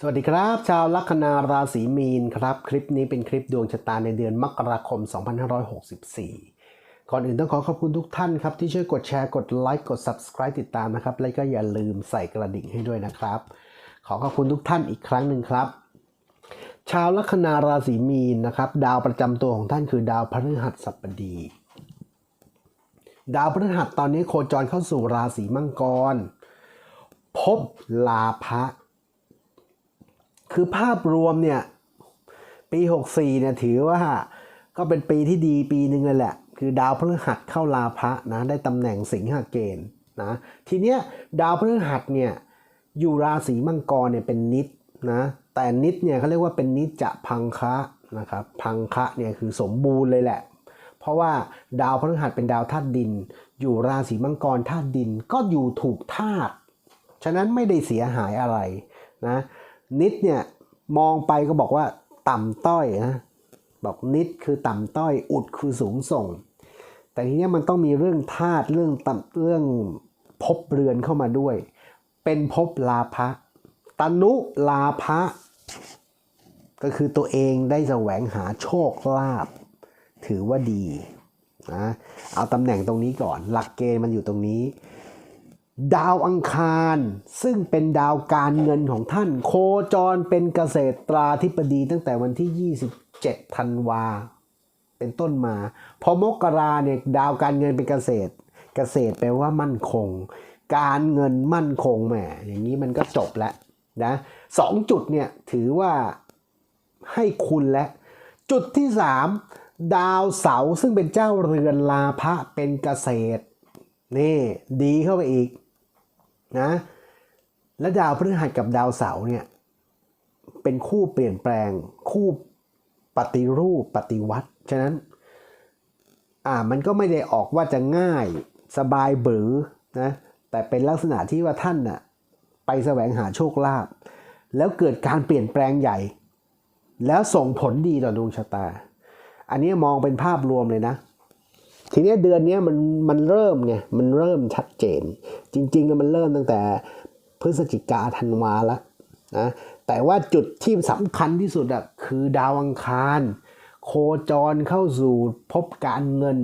สวัสดีครับ ชาวลัคนาราศีมีนครับ คลิปนี้เป็นคลิปดวงชะตาในเดือนมกราคม 2564 ก่อนอื่นต้องขอขอบคุณทุกท่านครับ ที่ช่วยกดแชร์กดไลค์กด Subscribe ติดตามนะครับ และก็อย่าลืมใส่กระดิ่งให้ด้วยนะครับ ขอขอบคุณทุกท่านอีกครั้งหนึ่งครับ ชาวลัคนาราศีมีนนะครับ ดาวประจำตัวของท่านคือดาวพฤหัสบดี ดาวพฤหัสตอนนี้โคจรเข้าสู่ราศีมังกร พบลาภะ คือภาพรวมเนี่ยปี 64เนี่ยถือว่าก็เป็นปีที่ดีปีหนึ่งเลยแหละ คือดาวพฤหัสเข้าลาภะนะได้ตำแหน่งสิงหเกณฑ์นะทีเนี้ยดาวพฤหัสเนี่ยอยู่ราศีมังกรเนี่ยเป็นนิดนะแต่นิดเนี่ยเขาเรียกว่าเป็นนิจจะพังคะนะครับพังคะเนี่ยคือสมบูรณ์เลยแหละ เพราะว่าดาวพฤหัสเป็นดาวธาตุดิน อยู่ราศีมังกรธาตุดินก็อยู่ถูกธาตุฉะนั้นไม่ได้เสียหายอะไรนะ นิดเนี่ยมองไปก็บอกว่าต่ำต้อยนะบอกนิดคือต่ำต้อย อุดคือสูงส่ง แต่ทีนี้มันต้องมีเรื่องธาตุเรื่องต่ำเรื่องภพเรือนเข้ามาด้วย เป็นภพลาภะตนุลาภะก็คือตัวเองได้แสวงหาโชคลาภถือว่าดีนะเอาตำแหน่งตรงนี้ก่อน หลักเกณฑ์มันอยู่ตรงนี้ ดาวอังคารซึ่งเป็นดาวการเงินของท่าน โคจรเป็นเกษตราธิบดีตั้งแต่วันที่ 27 ธันวา เป็นต้นมา พอมกราเนี่ยดาวการเงินเป็นเกษตร เกษตรแปลว่ามั่นคง การเงินมั่นคงแหมอย่างนี้มันก็จบแล้วนะสองจุดเนี่ยถือว่าให้คุณและ จุดที่สามดาวเสาซึ่งเป็นเจ้าเรือนลาภะเป็นเกษตรนี่ดีเข้าไปอีก นะและดาวพฤหัสกับดาวเสาร์เนี่ยเป็นคู่เปลี่ยนแปลงคู่ปฏิรูปปฏิวัติฉะนั้นอ่ามันก็ไม่ได้ออกว่าจะง่ายสบายบือนะแต่เป็นลักษณะที่ว่าท่านน่ะไปแสวงหาโชคลาภแล้วเกิดการเปลี่ยนแปลงใหญ่ แล้วส่งผลดีต่อดวงชะตา อันนี้มองเป็นภาพรวมเลยนะ ทีนี้เดือนนี้มันมันเริ่มไงมันเริ่มชัดเจน จริงๆแล้วมันเริ่มตั้งแต่พฤศจิกาธันวาแล้วนะแต่ว่าจุดที่สำคัญที่สุดอะคือดาวอังคาร โคจรเข้าสู่ภพการเงิน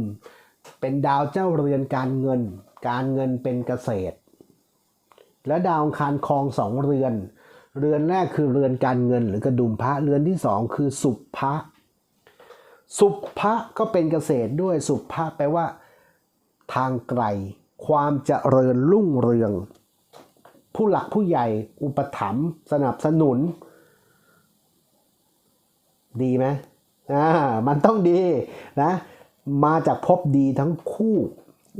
เป็นดาวเจ้าเรือนการเงิน การเงินเป็นเกษตร และดาวอังคารครองสองเรือน เรือนแรกคือเรือนการเงินหรือกระดุมพระเรือนที่สองคือสุภพระ สุภะก็เป็นเกษตรด้วยสุภะแปลว่า ทางไกล ความเจริญรุ่งเรือง ผู้หลักผู้ใหญ่อุปถัมภ์สนับสนุน ดีไหมอ่ามันต้องดีนะมาจากภพดีทั้งคู่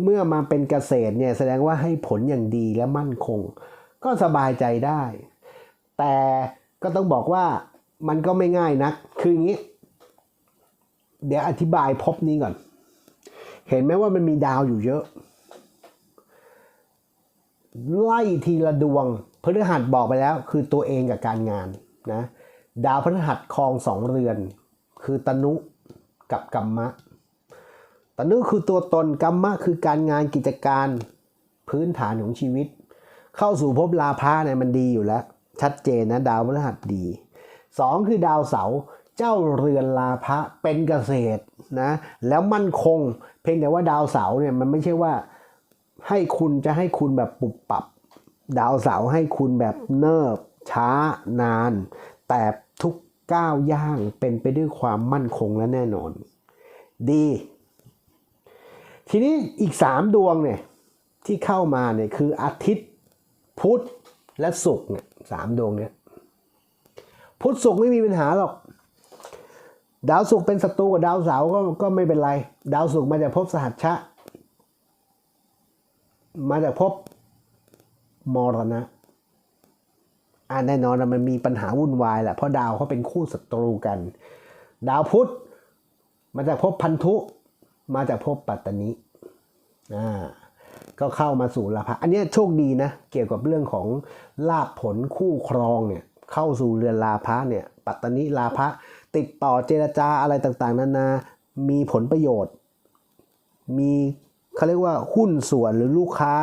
เมื่อมาเป็นเกษตรเนี่ยแสดงว่าให้ผลอย่างดีและมั่นคง ก็สบายใจได้ แต่ก็ต้องบอกว่ามันก็ไม่ง่ายนัก คืออย่างนี้ เดี๋ยวอธิบายภพนี้ก่อน เห็นไหมว่ามันมีดาวอยู่เยอะ ไล่ทีละดวงพฤหัสบอกไปแล้วคือตัวเองกับการงานนะดาวพฤหัสครองสองเรือน คือตนุกับกัมมะตนุคือตัวตนกัมมะคือการงานกิจการพื้นฐานของชีวิต เข้าสู่ภพลาภะเนี่ยมันดีอยู่แล้ว ชัดเจนนะดาวพฤหัสดีสองคือดาวเสาร์ เจ้าเรือนลาภะเป็นเกษตรนะแล้วมั่นคง เพียงแต่ว่าดาวเสาเนี่ยมันไม่ใช่ว่าให้คุณจะให้คุณแบบปุบปับ ดาวเสาให้คุณแบบเนิบช้านาน แต่ทุกก้าวย่างเป็นไปด้วยความมั่นคงและแน่นอน ดี ทีนี้อีกสามดวงเนี่ยที่เข้ามาเนี่ยคืออาทิตย์พุธและศุกร์เนี่ยสามดวงเนี่ยพุธศุกร์ไม่มีปัญหาหรอก ดาวศุกร์เป็นศัตรูกับดาวเสาร์ก็ก็ไม่เป็นไร ดาวศุกร์มาจากภพสหัชชะ มาจากภพมรณะอ่าแน่นอนนะมันมีปัญหาวุ่นวายแหละเพราะดาวเขาเป็นคู่ศัตรูกัน ดาวพุธมาจากภพพันธุ มาจากภพปัตตนิอ่าก็เข้ามาสู่ลาภะอันนี้โชคดีนะ เกี่ยวกับเรื่องของลาภผลคู่ครองเนี่ยเข้าสู่เรือนลาภะเนี่ยปัตตนิลาภะ ติดต่อเจรจาอะไรต่างๆ นานา มีผลประโยชน์ มีเขาเรียกว่าหุ้นส่วนหรือลูกค้า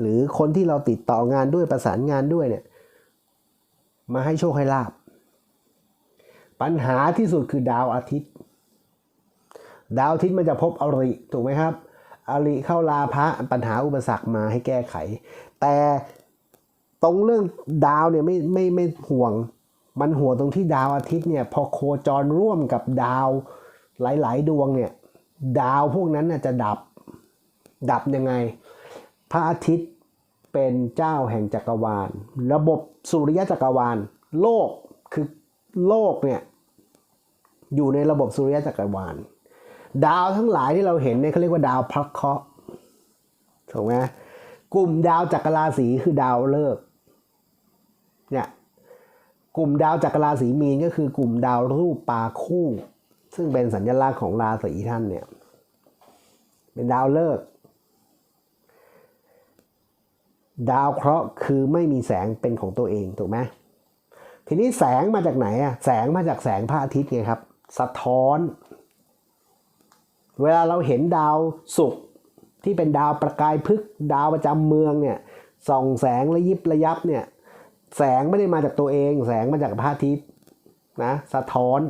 หรือคนที่เราติดต่องานด้วยประสานงานด้วยเนี่ยมาให้โชคให้ลาบ ปัญหาที่สุดคือดาวอาทิตย์ ดาวอาทิตย์มันจะพบอริถูกไหมครับ อริเข้าลาภะปัญหาอุปสรรคมาให้แก้ไข แต่ตรงเรื่องดาวเนี่ยไม่ไม่ไม่ห่วง มันห่วตรงที่ดาวอาทิตย์เนี่ยพอโคจรร่วมกับดาวหลาย ๆ ดวงเนี่ยดาวพวกนั้นจะดับ ดับยังไง พระอาทิตย์เป็นเจ้าแห่งจักรวาล ระบบสุริยะจักรวาล โลกคือโลกเนี่ยอยู่ในระบบสุริยะจักรวาล ดาวทั้งหลายที่เราเห็นเนี่ยเขาเรียกว่าดาวพระเคราะห์ถูกไหมกลุ่มดาวจักรราศีคือดาวฤกษ์เนี่ย กลุ่มดาวจักรราศีมีนก็คือกลุ่มดาวรูปปลาคู่ ซึ่งเป็นสัญลักษณ์ของราศีท่านเนี่ย เป็นดาวฤกษ์ดาวเคราะห์คือไม่มีแสงเป็นของตัวเองถูกไหมทีนี้แสงมาจากไหนอะแสงมาจากแสงพระอาทิตย์ไงครับ สะท้อน เวลาเราเห็นดาวศุกร์ที่เป็นดาวประกายพฤกษ์ดาวประจำเมืองเนี่ยส่องแสงระยิบระยับเนี่ย แสงไม่ได้มาจากตัวเอง แสงมาจากพระอาทิตย์นะสะท้อน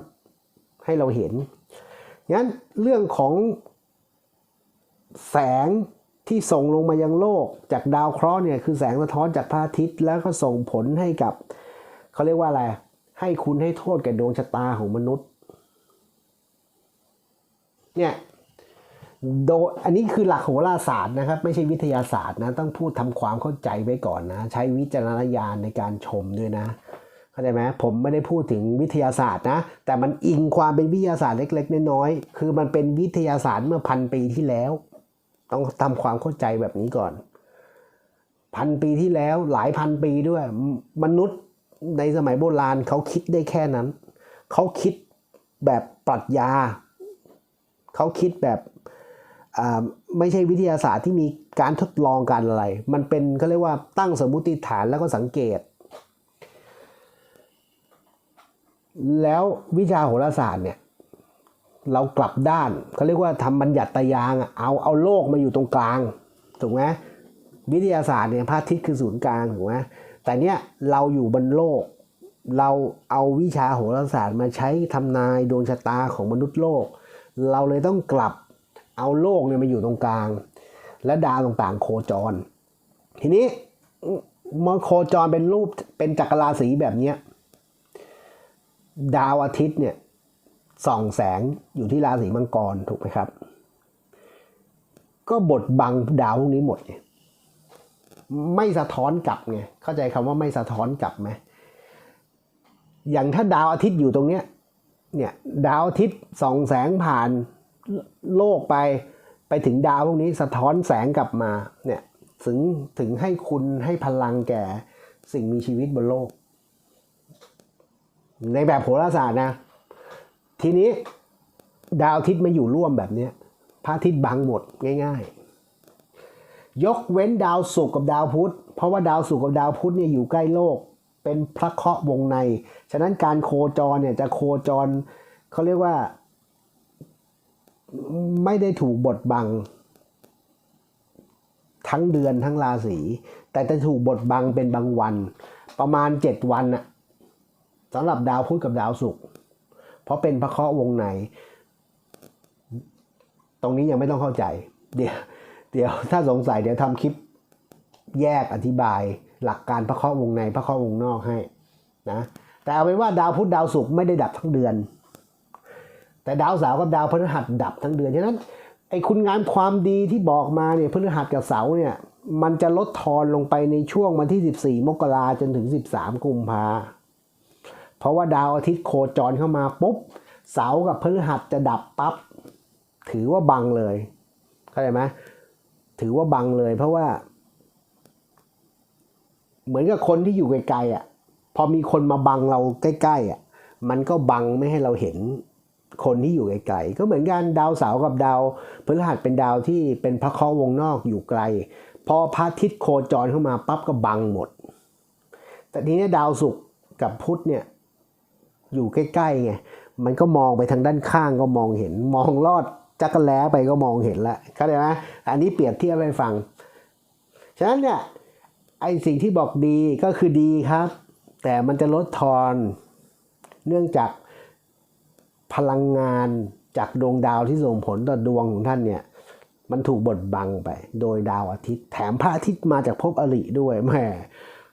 ให้เราเห็นงั้นเรื่องของแสงที่ส่งลงมายังโลกจากดาวเคราะห์เนี่ยคือแสงสะท้อนจากพระอาทิตย์แล้วก็ส่งผลให้กับเขาเรียกว่าอะไรให้คุณให้โทษแก่ดวงชะตาของมนุษย์เนี่ย โดอันนี้คือหลักโหราศาสตร์นะครับ ไม่ใช่วิทยาศาสตร์นะ ต้องพูดทำความเข้าใจไว้ก่อนนะ ใช้วิจารณญาณในการชมด้วยนะเข้าใจไหมผมไม่ได้พูดถึงวิทยาศาสตร์นะ แต่มันอิงความเป็นวิทยาศาสตร์เล็ก ๆ น้อยๆคือมันเป็นวิทยาศาสตร์เมื่อพันปีที่แล้ว ต้องทำความเข้าใจแบบนี้ก่อน พันปีที่แล้วหลายพันปีด้วย มนุษย์ในสมัยโบราณเขาคิดได้แค่นั้น เขาคิดแบบปรัชญา เขาคิดแบบ ไม่ใช่วิทยาศาสตร์ที่มีการทดลองการอะไร มันเป็นเขาเรียกว่าตั้งสมมติฐานแล้วก็สังเกต แล้ววิชาโหราศาสตร์เนี่ยเรากลับด้านเขาเรียกว่าทำบัญญัติยางเอาเอาโลกมาอยู่ตรงกลางถูกไหมวิทยาศาสตร์เนี่ยพระอาทิตย์คือศูนย์กลางถูกไหมแต่เนี้ยเราอยู่บนโลก เราเอาวิชาโหราศาสตร์มาใช้ทำนายดวงชะตาของมนุษย์โลก เราเลยต้องกลับ เอาโลกเนี่ยมาอยู่ตรงกลาง และดาวต่างๆ โคจร ทีนี้มอโคจรเป็นรูปเป็นจักรราศีแบบเนี้ยดาวอาทิตย์เนี่ยส่องแสงอยู่ที่ราศีมังกรถูกไหมครับ ก็บดบังดาวพวกนี้หมดไงไม่สะท้อนกลับไงเข้าใจคำว่าไม่สะท้อนกลับไหมอย่างถ้าดาวอาทิตย์อยู่ตรงเนี้ยเนี่ยดาวอาทิตย์ส่องแสงผ่าน โลกไปไปถึงดาวพวกนี้สะท้อนแสงกลับมาเนี่ยถึงถึงให้คุณให้พลังแก่สิ่งมีชีวิตบนโลก ในแบบโหราศาสตร์นะ ทีนี้ดาวอาทิตย์มาอยู่ร่วมแบบนี้พระอาทิตย์บังหมดง่าย ๆ ยกเว้นดาวศุกร์กับดาวพุธเพราะว่าดาวศุกร์กับดาวพุธเนี่ยอยู่ใกล้โลก เป็นพระเคราะห์วงใน ฉะนั้นการโคจรเนี่ยจะโคจรเขาเรียกว่า ไม่ได้ถูกบดบัง ทั้งเดือนทั้งราศีแต่จะถูกบดบังเป็นบางวัน ประมาณเจ็ดวันน่ะสำหรับดาวพุธกับดาวศุกร์เพราะเป็นพระเคราะห์วงในตรงนี้ยังไม่ต้องเข้าใจ เดี๋ยวเดี๋ยวถ้าสงสัยเดี๋ยวทำคลิปแยกอธิบายหลักการพระเคราะห์วงในพระเคราะห์วงนอกให้นะแต่เอาเป็นว่าดาวพุธดาวศุกร์ไม่ได้ดับทั้งเดือน แต่ดาวเสาร์กับดาวพฤหัสดับทั้งเดือนฉะนั้นไอ้คุณงามความดีที่บอกมาเนี่ยพฤหัสกับเสาร์เนี่ยมันจะลดทอนลงไปในช่วงวันที่ 14 มกราจนถึง 13 กุมภาเพราะว่าดาวอาทิตย์โคจรเข้ามาปุ๊บเสากับพฤหัสจะดับปั๊บถือว่าบังเลยเข้าใจไหมถือว่าบังเลย เพราะว่า เหมือนกับคนที่อยู่ไกลๆอะ พอมีคนมาบังเราใกล้ๆอะ มันก็บังไม่ให้เราเห็น คนที่อยู่ไกลๆก็เหมือนกันดาวเสาร์กับดาวพฤหัสเป็นดาวที่เป็นพระเคราะห์วงนอกอยู่ไกล พอพระอาทิตย์โคจรเข้ามาปั๊บก็บังหมด แต่ทีนี้ดาวศุกร์กับพุธเนี่ยอยู่ใกล้ๆไงมันก็มองไปทางด้านข้างก็มองเห็น มองลอดจักรแล้ไปก็มองเห็นแล้วเข้าใจไหมอันนี้เปรียบเทียบให้ฟัง ฉะนั้นเนี่ยไอสิ่งที่บอกดีก็คือดีครับ แต่มันจะลดทอน เนื่องจาก พลังงานจากดวงดาวที่ส่งผลต่อดวงของท่านเนี่ยมันถูกบดบังไป โดยดาวอาทิตย์ แถมพระอาทิตย์มาจากภพอริด้วยแหม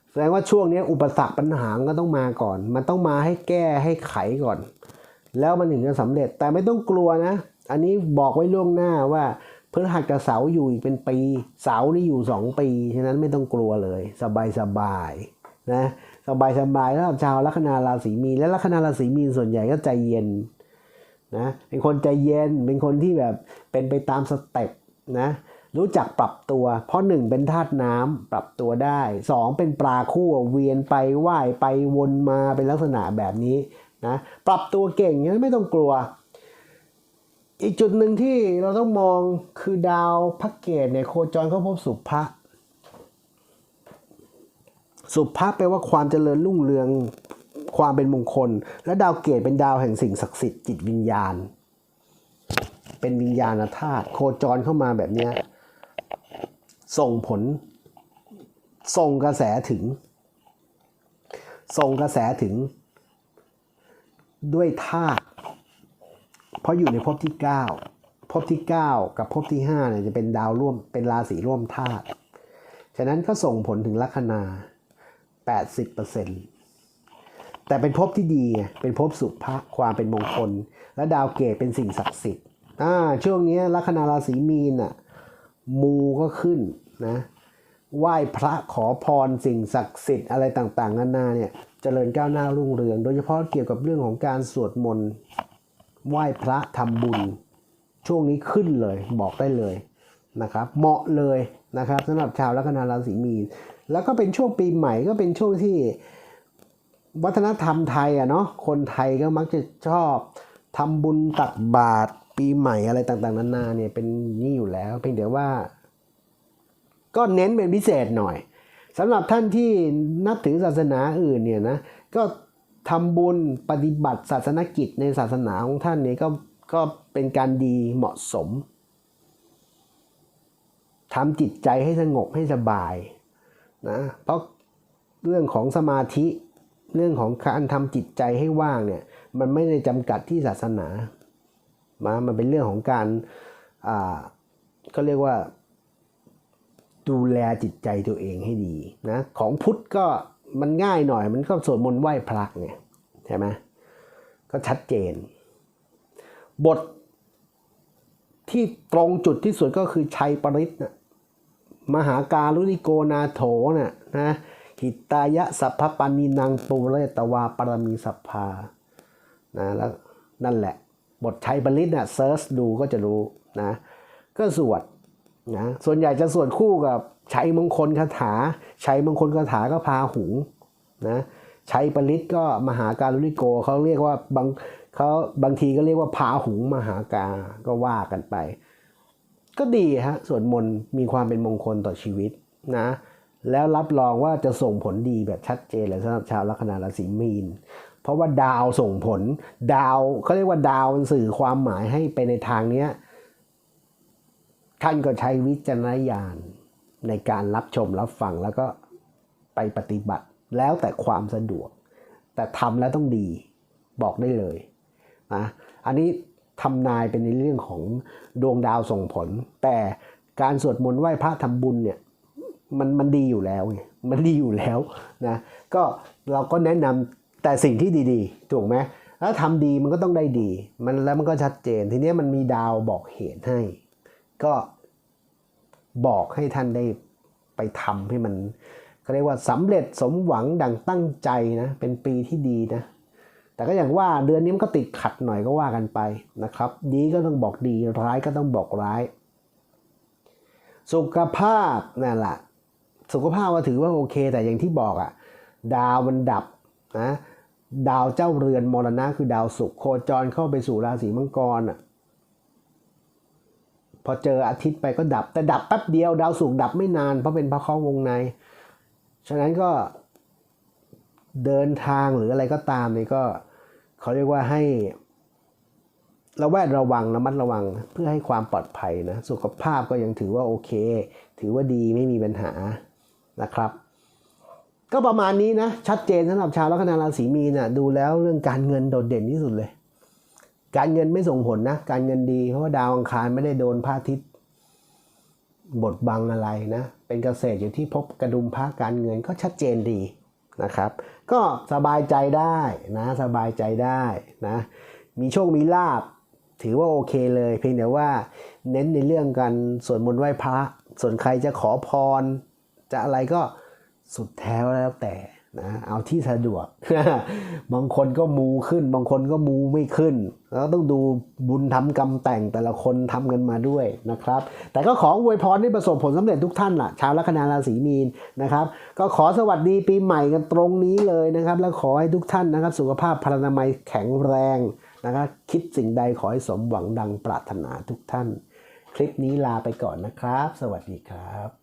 แสดงว่าช่วงนี้อุปสรรคปัญหาก็ต้องมาก่อน มันต้องมาให้แก้ให้ไขก่อน แล้วมันถึงจะสำเร็จแต่ไม่ต้องกลัวนะ อันนี้บอกไว้ล่วงหน้าว่าพฤหัสกับเสาอยู่อีกเป็นปีเสานี่อยู่สองปีฉะนั้นไม่ต้องกลัวเลย สบายสบายนะสบายสบายๆสำหรับชาวลัคนาราศีมีนและลัคนาราศีมีนส่วนใหญ่ก็ใจเย็น นะเป็นคนใจเย็นเป็นคนที่แบบเป็นไปตามสเต็ปนะรู้จักปรับตัว เพราะหนึ่งเป็นธาตุน้ำปรับตัวได้สองเป็นปลาคู่เวียนไปว่ายไปวนมาเป็นลักษณะแบบนี้นะปรับตัวเก่งงั้นไม่ต้องกลัว อีกจุดหนึ่งที่เราต้องมองคือดาวพักเกตเนี่ยโคจรเข้าพบสุภะสุภะแปลว่าความเจริญรุ่งเรือง ความเป็นมงคล และดาวเกตเป็นดาวแห่งสิ่งศักดิ์สิทธิ์จิตวิญญาณ เป็นวิญญาณธาตุโคจรเข้ามาแบบนี้ส่งผล ส่งกระแสถึง ส่งกระแสถึง ด้วยธาตุเพราะอยู่ในภพที่ 9ภพที่ 9 กับภพที่5เนี่ยจะเป็นดาวร่วมเป็นราศีร่วมธาตุฉะนั้นก็ส่งผลถึงลัคนา 80% แต่เป็นภพที่ดีไงเป็นภพสุภะความเป็นมงคล และดาวเกตเป็นสิ่งศักดิ์สิทธิ์อ่าช่วงนี้ลัคนาราศีมีนอะมูก็ขึ้นนะไหว้พระขอพรสิ่งศักดิ์สิทธิ์อะไรต่างๆนานาเนี่ยจเจริญก้าวหน้ารุ่งเรือง โดยเฉพาะเกี่ยวกับเรื่องของการสวดมนต์ไหว้พระทำบุญ ช่วงนี้ขึ้นเลยบอกได้เลยนะครับ เหมาะเลยนะครับสำหรับชาวลัคนาราศีมีนแล้วก็เป็นช่วงปีใหม่ก็เป็นช่วงที่ วัฒนธรรมไทยอะเนาะคนไทยก็มักจะชอบทำบุญตักบาตรปีใหม่อะไรต่างๆนานาเนี่ยเป็นนี่อยู่แล้ว เพียงแต่ว่า ก็เน้นเป็นพิเศษหน่อยสำหรับท่านที่นับถือศาสนาอื่นเนี่ยนะก็ทำบุญปฏิบัติศาสนกิจในศาสนาของท่านเนี่ยก็ก็เป็นการดีเหมาะสมทำจิตใจให้สงบให้สบายนะเพราะเรื่องของสมาธิ เรื่องของการทำจิตใจให้ว่างเนี่ยมันไม่ได้จำกัดที่ศาสนามามันเป็นเรื่องของการอ่าก็เรียกว่า ดูแลจิตใจตัวเองให้ดีนะของพุทธก็มันง่ายหน่อย มันก็สวดมนต์ไหว้พระไงใช่ไหมก็ชัดเจน บทที่ตรงจุดที่สุดก็คือชัยปริศนะมหาการุณิโกนาโถนะ่ะนะ หิตายะสัพพปันนินังปูเรตวาปรมีสัพพานะแล้วนั่นแหละ บทชัยปริศนะ่ะเซิร์ชดูก็จะรู้นะ ก็สวดนะส่วนใหญ่จะสวดคู่กับชัยมงคลคาถาชัยมงคลคาถาก็พาหุงนะชัยปริศก็มหาการุณิโกเขาเรียกว่าบางเขาบางทีก็เรียกว่าพาหุงมหากาก็ว่ากันไป ก็ดีฮะสวดมนต์มีความเป็นมงคลต่อชีวิตนะ แล้วรับรองว่าจะส่งผลดีแบบชัดเจนเลยสำหรับชาวลัคนาราศีมีน เพราะว่าดาวส่งผลดาวเขาเรียกว่าดาวมันสื่อความหมายให้ไปในทางเนี้ยท่านก็ใช้วิจารณญาณในการรับชมรับฟังแล้วก็ไปปฏิบัติแล้วแต่ความสะดวก แต่ทำแล้วต้องดีบอกได้เลยนะอันนี้ทำนายเป็นในเรื่องของดวงดาวส่งผล แต่การสวดมนต์ไหว้พระทำบุญเนี่ย มันมันดีอยู่แล้วไงมันดีอยู่แล้วนะก็เราก็แนะนำแต่สิ่งที่ดีๆ ถูกไหมแล้วทำดีมันก็ต้องได้ดี มันแล้วมันก็ชัดเจน ทีนี้มันมีดาวบอกเหตุให้ ก็บอกให้ท่านได้ไปทำให้มันเขาเรียกว่าสำเร็จสมหวังดังตั้งใจนะ เป็นปีที่ดีนะ แต่ก็อย่างว่าเดือนนี้มันก็ติดขัดหน่อยก็ว่ากันไปนะครับ ดีก็ต้องบอกดี ร้ายก็ต้องบอกร้าย สุขภาพนั่นแหละ สุขภาพว่าถือว่าโอเค แต่อย่างที่บอกอะดาวมันดับนะดาวเจ้าเรือนมรณะคือดาวศุกร์โคจรเข้าไปสู่ราศีมังกรอะพอเจออาทิตย์ไปก็ดับ แต่ดับแป๊บเดียว ดาวศุกร์ดับไม่นานเพราะเป็นพระเคราะห์วงใน ฉะนั้นก็เดินทางหรืออะไรก็ตามนี่ก็เขาเรียกว่าให้ระแวดระวังระมัดระวังเพื่อให้ความปลอดภัยนะ สุขภาพก็ยังถือว่าโอเค ถือว่าดีไม่มีปัญหา นะครับ ก็ประมาณนี้นะ ชัดเจนสำหรับชาวลัคนาราศีมีนน่ะดูแล้วเรื่องการเงินโดดเด่นที่สุดเลย การเงินไม่ส่งผลนะ การเงินดีเพราะว่าดาวอังคารไม่ได้โดนพระอาทิตย์บดบังอะไรนะ เป็นเกษตรอยู่ที่พบกระดุมพระการเงินก็ชัดเจนดีนะครับ ก็สบายใจได้นะสบายใจได้นะมีโชคมีลาบถือว่าโอเคเลย เพียงแต่ว่าเน้นในเรื่องการสวดมนต์ไหว้พระ ส่วนใครจะขอพร จะอะไรก็สุดแท้แล้วแต่นะเอาที่สะดวก บางคนก็มูขึ้น บางคนก็มูไม่ขึ้น แล้วต้องดูบุญทำกรรมแต่งแต่ละคนทำกันมาด้วยนะครับ แต่ก็ขออวยพรให้ประสบผลสำเร็จทุกท่านล่ะ ชาวลัคนาราศีมีนนะครับ ก็ขอสวัสดีปีใหม่กันตรงนี้เลยนะครับ แล้วขอให้ทุกท่านนะครับ สุขภาพพลานามัยแข็งแรงนะครับ คิดสิ่งใดขอให้สมหวังดังปรารถนาทุกท่าน คลิปนี้ลาไปก่อนนะครับ สวัสดีครับ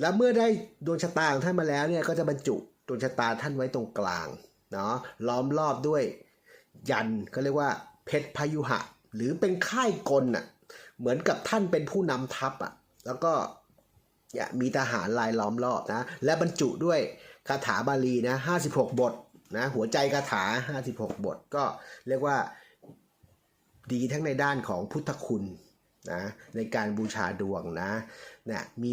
แล้วเมื่อได้ดวงชะตาของท่านมาแล้วเนี่ยก็จะบรรจุดวงชะตาท่านไว้ตรงกลางเนาะล้อมรอบด้วยยันเขาเรียกว่าเพชรพยุหะ หรือเป็นค่ายกลน่ะเหมือนกับท่านเป็นผู้นำทัพอะแล้วก็เนี่ยมีทหารลายล้อมรอบนะและบรรจุด้วยคาถาบาลีนะ56 บทนะหัวใจคาถา 56 บทก็เรียกว่าดีทั้งในด้านของพุทธคุณนะในการบูชาดวงนะเนี่ยมี